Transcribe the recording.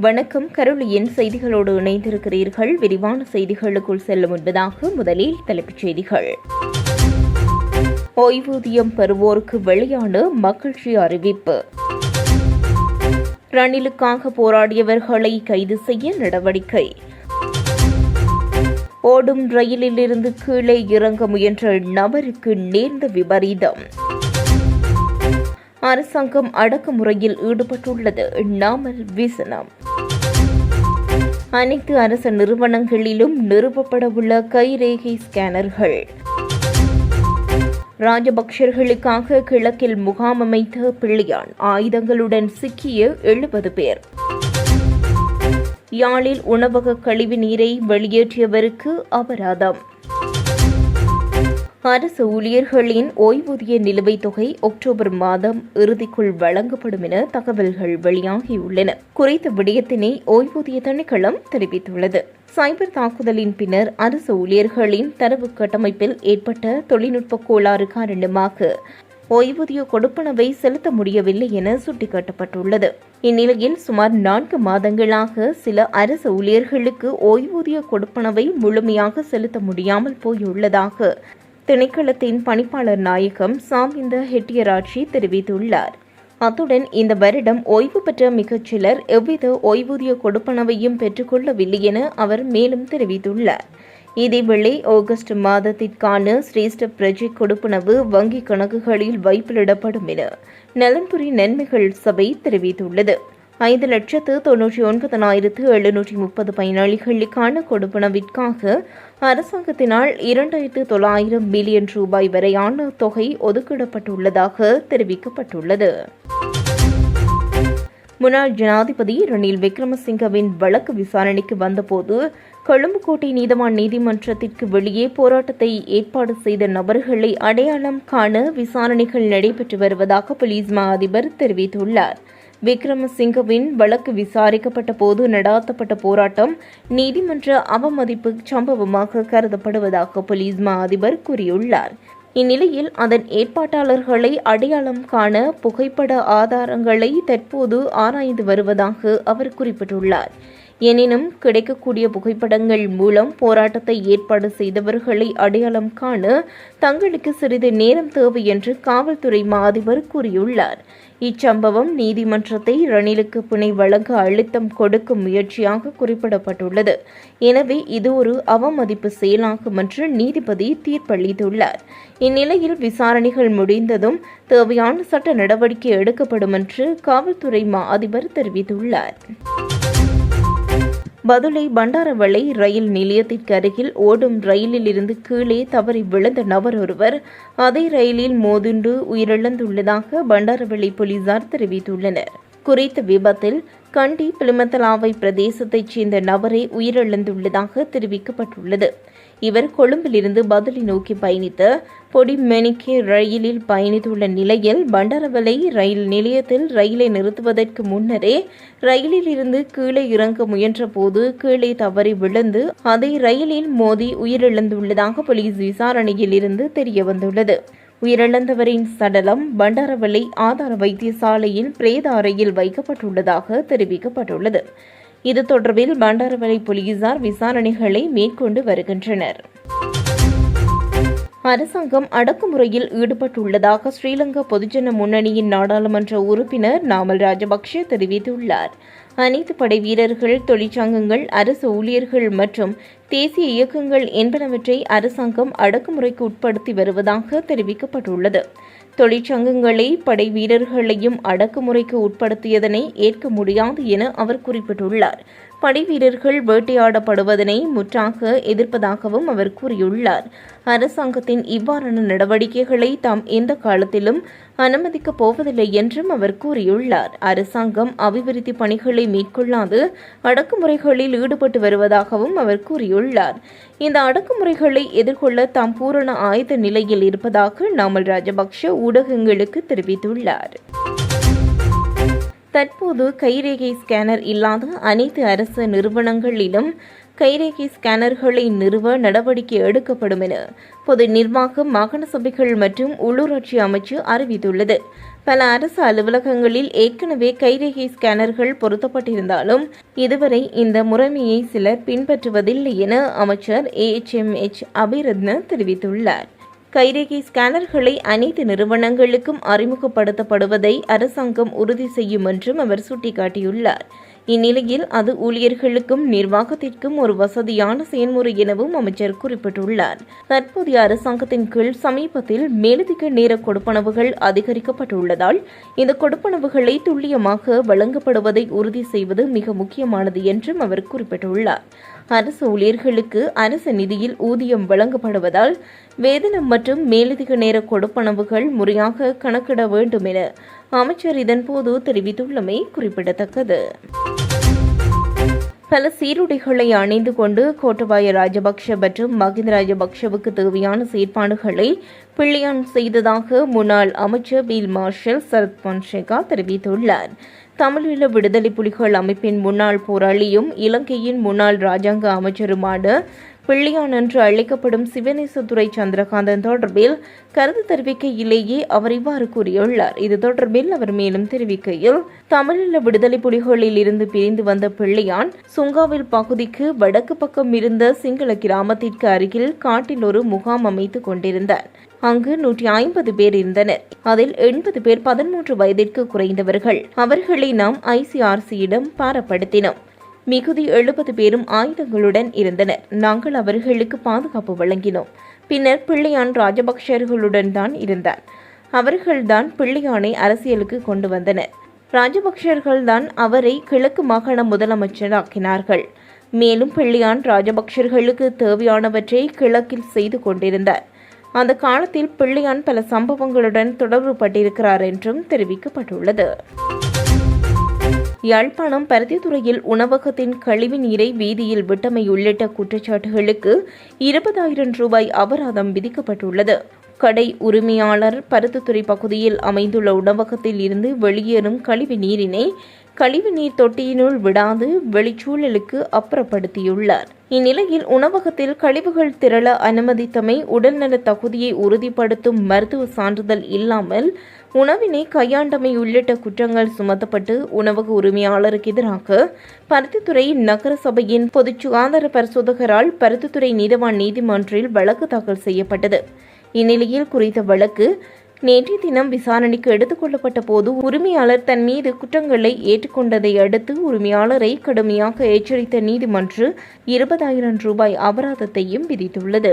வணக்கம். கருளியின் செய்திகளோடு இணைந்திருக்கிறீர்கள். விரிவான செய்திகளுக்குள் செல்ல முன்பதாக முதலில் தலைப்புச் செய்திகள். ஓய்வூதியம் பெறுவோருக்கு வெளியான மகிழ்ச்சி அறிவிப்பு. ரணிலுக்காக போராடியவர்களை கைது செய்ய நடவடிக்கை. ஓடும் ரயிலில் இருந்து கீழே இறங்க முயன்ற நபருக்கு நேர்ந்த விபரீதம். அரசாங்கம் அடக்குமுறையில் ஈடுபட்டுள்ளது. நாமல் விசனம். அனைத்து அரசு நிறுவனங்களிலும் நிறுவப்படவுள்ள கைரேகை ஸ்கேனர்கள். ராஜபக்சர்களுக்காக கிழக்கில் முகாம் அமைத்த பிள்ளையான் ஆயுதங்களுடன் சிக்கிய எழுபது பேர். யாழில் உணவக கழிவு நீரை வெளியேற்றியவருக்கு அபராதம். அரசு ஊழியர்களின் ஓய்வூதிய நிலுவைத் தொகை அக்டோபர் மாதம் இறுதிக்குள் வழங்கப்படும் என தகவல்கள் வெளியாகியுள்ளன. குறித்த விடயத்தினை ஓய்வூதிய திணைக்களம் தெரிவித்துள்ளது. சைபர் தாக்குதலின் பின்னர் அரசு ஊழியர்களின் தரவு கட்டமைப்பில் ஏற்பட்ட தொழில்நுட்ப கோளாறு காரணமாக ஓய்வூதிய கொடுப்பனவை செலுத்த முடியவில்லை என சுட்டிக்காட்டப்பட்டுள்ளது. இந்நிலையில் சுமார் நான்கு மாதங்களாக சில அரசு ஊழியர்களுக்கு ஓய்வூதிய கொடுப்பனவை முழுமையாக செலுத்த முடியாமல் போயுள்ளதாக திணைக்களத்தின் பணிப்பாளர் நாயகம் சாமிந்த ஹெட்டியராட்சி தெரிவித்துள்ளார். அத்துடன் இந்த வருடம் ஓய்வு பெற்ற மிகச் சிலர் எவ்வித ஓய்வூதிய கொடுப்பனவையும் பெற்றுக்கொள்ளவில்லை என அவர் மேலும் தெரிவித்துள்ளார். இதேவேளை ஆகஸ்ட் மாதத்திற்கான சிரேஷ்ட பிரஜை கொடுப்பனவு வங்கிக் கணக்குகளில் வைப்பிலிடப்படும் என நலன்புரி நன்மைகள் சபை தெரிவித்துள்ளது. ஐந்து லட்சத்து தொன்னூற்றி ஒன்பதனாயிரத்து எழுநூற்றி முப்பது பயனாளிகளுக்கான கொடுப்பனவிற்காக அரசாங்கத்தினால் இரண்டாயிரத்து தொள்ளாயிரம் மில்லியன் ரூபாய் வரையான தொகை ஒதுக்கிடப்பட்டுள்ளதாக தெரிவிக்கப்பட்டுள்ளது. முன்னாள் ஜனாதிபதி ரணில் விக்ரமசிங்கவின் வழக்கு விசாரணைக்கு வந்தபோது கொழும்புக்கோட்டை நீதவான் நீதிமன்றத்திற்கு வெளியே போராட்டத்தை ஏற்பாடு செய்த நபர்களை அடையாளம் காண விசாரணைகள் நடைபெற்று வருவதாக போலீஸ் மா அதிபர் தெரிவித்துள்ளார். விக்ரமசிங்கவின் வழக்கு விசாரிக்கப்பட்ட போது நடாத்தப்பட்ட போராட்டம் நீதிமன்ற அவமதிப்பு சம்பவமாக கருதப்படுவதாக போலீஸ் மா அதிபர் கூறியுள்ளார். இந்நிலையில் அதன் ஏற்பாட்டாளர்களை அடையாளம் காண புகைப்பட ஆதாரங்களை தற்போது ஆராய்ந்து வருவதாக அவர் குறிப்பிட்டுள்ளார். எனினும் கிடைக்கக்கூடிய புகைப்படங்கள் மூலம் போராட்டத்தை ஏற்பாடு செய்தவர்களை அடையாளம் காண தங்களுக்கு சிறிது நேரம் தேவை என்று காவல்துறை மா அதிபர் கூறியுள்ளார். இச்சம்பவம் நீதிமன்றத்தை ரணிலுக்கு பிணை வழங்க அழுத்தம் கொடுக்கும் முயற்சியாக குறிப்பிடப்பட்டுள்ளது. எனவே இது ஒரு அவமதிப்பு செயலாகும் என்று நீதிபதி தீர்ப்பளித்துள்ளார். இந்நிலையில் விசாரணைகள் முடிந்ததும் தேவையான சட்ட நடவடிக்கை எடுக்கப்படும் என்று காவல்துறை மா அதிபர் தெரிவித்துள்ளார். பதுளை பண்டாரவளை ரயில் நிலையத்திற்கு அருகில் ஓடும் ரயிலில் இருந்து கீழே தவறி விழுந்த நபர் ஒருவர் அதே ரயிலில் மோதுண்டு உயிரிழந்துள்ளதாக பண்டாரவளை போலீசார் தெரிவித்துள்ளனர். குறித்த விபத்தில் கண்டி பிலிமத்தலாவை பிரதேசத்தைச் சேர்ந்த நபரே உயிரிழந்துள்ளதாக தெரிவிக்கப்பட்டுள்ளது. இவர் கொழும்பிலிருந்து பதிலி நோக்கி பயணித்த பொடிமெனிக்கே ரயிலில் பயணித்துள்ள நிலையில் பண்டாரவலை ரயில் நிலையத்தில் ரயிலை நிறுத்துவதற்கு முன்னரே ரயிலில் இருந்து கீழே இறங்க முயன்றபோது கீழே தவறி விழுந்து அதை ரயிலில் மோதி உயிரிழந்துள்ளதாக போலீஸ் விசாரணையில் இருந்து தெரியவந்துள்ளது. உயிரிழந்தவரின் சடலம் பண்டாரவளை ஆதார வைத்தியசாலையில் பிரேத அறையில் வைக்கப்பட்டுள்ளதாக தெரிவிக்கப்பட்டுள்ளது. இது தொடர்பில் பண்டாரவளை போலீசார் விசாரணைகளை மேற்கொண்டு வருகின்றனர். அரசாங்கம் அடக்குமுறையில் ஈடுபட்டுள்ளதாக ஸ்ரீலங்கா பொதுஜன முன்னணியின் நாடாளுமன்ற உறுப்பினர் நாமல் ராஜபக்ஷ தெரிவித்துள்ளார். அனைத்து படை வீரர்கள் தொழிற்சங்கங்கள் அரசு ஊழியர்கள் மற்றும் தேசிய இயக்கங்கள் என்பனவற்றை அரசாங்கம் அடக்குமுறைக்கு உட்படுத்தி வருவதாக தெரிவிக்கப்பட்டுள்ளது. தொழிற்சங்கங்களை படை வீரர்களையும் அடக்குமுறைக்கு உட்படுத்தியதனை ஏற்க முடியாது என அவர் குறிப்பிட்டுள்ளார். படை வீரர்கள் வேட்டையாடப்படுவதனை முற்றாக எதிர்ப்பதாகவும் அவர் கூறியுள்ளார். அரசாங்கத்தின் இவ்வாறான நடவடிக்கைகளை தாம் எந்த காலத்திலும் அனுமதிக்கப் போவதில்லை என்றும் அவர் கூறியுள்ளார். அரசாங்கம் அபிவிருத்தி பணிகளை மேற்கொள்ளாது அடக்குமுறைகளில் ஈடுபட்டு வருவதாகவும் அவர் கூறியுள்ளார். இந்த அடக்குமுறைகளை எதிர்கொள்ள தாம் பூரண ஆயுத நிலையில் இருப்பதாக நாமல் ராஜபக்ஷ ஊடகங்களுக்கு தெரிவித்துள்ளார். தற்போது கைரேகை ஸ்கேனர் இல்லாத அனைத்து அரசு நிறுவனங்களிலும் கைரேகை ஸ்கேனர்களை நிறுவ நடவடிக்கை எடுக்கப்படும் என பொது நிர்வாகம் மாகாண சபைகள் மற்றும் உள்ளூராட்சி அமைச்சு அறிவித்துள்ளது. பல அரசு அலுவலகங்களில் ஏற்கனவே கைரேகை ஸ்கேனர்கள் பொருத்தப்பட்டிருந்தாலும் இதுவரை இந்த முறைமையை சிலர் பின்பற்றுவதில்லை என அமைச்சர் ஏஎச்எம்எச் அபிரத்ன தெரிவித்துள்ளார். கைரேகை ஸ்கேனர்களை அனைத்து நிறுவனங்களுக்கும் அறிமுகப்படுத்தப்படுவதை அரசாங்கம் உறுதி செய்யும் என்றும் அவர் சுட்டிக்காட்டியுள்ளார். இந்நிலையில் அது ஊழியர்களுக்கும் நிர்வாகத்திற்கும் ஒரு வசதியான செயல்முறை எனவும் அமைச்சர் குறிப்பிட்டுள்ளார். தற்போதைய அரசாங்கத்தின் கீழ் சமீபத்தில் மேலதிக நேர கொடுப்பனவுகள் அதிகரிக்கப்பட்டுள்ளதால் இந்த கொடுப்பனவுகளை துல்லியமாக வழங்கப்படுவதை உறுதி செய்வது மிக முக்கியமானது என்றும் அவர் குறிப்பிட்டுள்ளார். அரசு ஊழியர்களுக்கு அரசு நிதியில் ஊதியம் வழங்கப்படுவதால் வேதனம் மற்றும் மேலதிக நேர கொடுப்பனவுகள் முறையாக கணக்கிட வேண்டும் என அமைச்சர் இதன்போது தெரிவித்துள்ளமை குறிப்பிடத்தக்கது. பல சீருடைகளை அணிந்து கொண்டு கோட்டபாய ராஜபக்ஷ மற்றும் மகிந்த ராஜபக்ஷவுக்கு தேவையான செயற்பாடுகளை பிள்ளையான் செய்ததாக முன்னாள் அமைச்சர் பீல் மார்ஷல் சரத் பொன்சேகா தெரிவித்துள்ளார். தமிழீழ விடுதலை புலிகள் அமைப்பின் முன்னாள் போராளியும் இலங்கையின் முன்னாள் ராஜாங்க அமைச்சருமான பிள்ளையான் என்று அழைக்கப்படும் சிவனேசதுரை சந்திரகாந்தன் தொடர்பில் கருத்து தெரிவிக்கையிலேயே அவர் இவ்வாறு கூறியுள்ளார். இது தொடர்பில் அவர் மேலும் தெரிவிக்கையில் தமிழீழ விடுதலை புலிகளில் இருந்து பிரிந்து வந்த பிள்ளையான் சுங்காவில் பகுதிக்கு வடக்கு பக்கம் இருந்த சிங்கள கிராமத்திற்கு அருகில் காட்டில் ஒரு முகாம் அமைத்துக் கொண்டிருந்தார். அங்கு நூற்றி ஐம்பது பேர் இருந்தனர். அதில் எண்பது பேர் பதிமூன்று வயதிற்கு குறைந்தவர்கள். அவர்களை நாம் ஐசிஆர்சியிடம் பாரப்படுத்தினோம். மிகுதி எழுபது பேரும் ஆயுதங்களுடன் இருந்தனர். நாங்கள் அவர்களுக்கு பாதுகாப்பு வழங்கினோம். பின்னர் பிள்ளையான் ராஜபக்சர்களுடன் தான் இருந்தார். அவர்கள்தான் பிள்ளையானை அரசியலுக்கு கொண்டு வந்தனர். ராஜபக்சர்கள்தான் அவரை கிழக்கு மாகாண முதலமைச்சராக்கினார்கள். மேலும் பிள்ளையான் ராஜபக்சர்களுக்கு தேவையானவற்றை கிழக்கில் செய்து கொண்டிருந்தார். அந்த காலத்தில் பிள்ளையான் பல சம்பவங்களுடன் தொடர்பு பட்டிருக்கிறார் என்றும் தெரிவிக்கப்பட்டுள்ளது. யாழ்ப்பாணம் பருத்தித்துறையில் உணவகத்தின் கழிவு நீரை வீதியில் விட்டமை உள்ளிட்ட குற்றச்சாட்டுகளுக்கு இருபதாயிரம் ரூபாய் அபராதம் விதிக்கப்பட்டுள்ளது. கடை உரிமையாளர் பருத்தித்துறை பகுதியில் அமைந்துள்ள உணவகத்தில் இருந்து வெளியேறும் கழிவு நீரினை கழிவு நீர் தொட்டியினுள் விடாது வெளிச்சூழலுக்கு அப்புறப்படுத்தியுள்ளார். இந்நிலையில் உணவகத்தில் கழிவுகள் திரள அனுமதித்தமை உடல்நல தகுதியை உறுதிப்படுத்தும் மருத்துவ சான்றிதழ் இல்லாமல் உணவினை கையாண்டமை உள்ளிட்ட குற்றங்கள் சுமத்தப்பட்டு உணவக உரிமையாளருக்கு எதிராக பருத்தித்துறை நகர சபையின் பொதுச் சுகாதார பரிசோதகரால் பருத்தித்துறை நீதவான் நீதிமன்றில் வழக்கு தாக்கல் செய்யப்பட்டது. இந்நிலையில் குறித்த வழக்கு நேற்றைய தினம் விசாரணைக்கு எடுத்துக் கொள்ளப்பட்ட போது உரிமையாளர் தன் மீது குற்றங்களை ஏற்றுக்கொண்டதை அடுத்து உரிமையாளரை கடுமையாக எச்சரித்த நீதிமன்று இருபதாயிரம் ரூபாய் அபராதத்தையும் விதித்துள்ளது.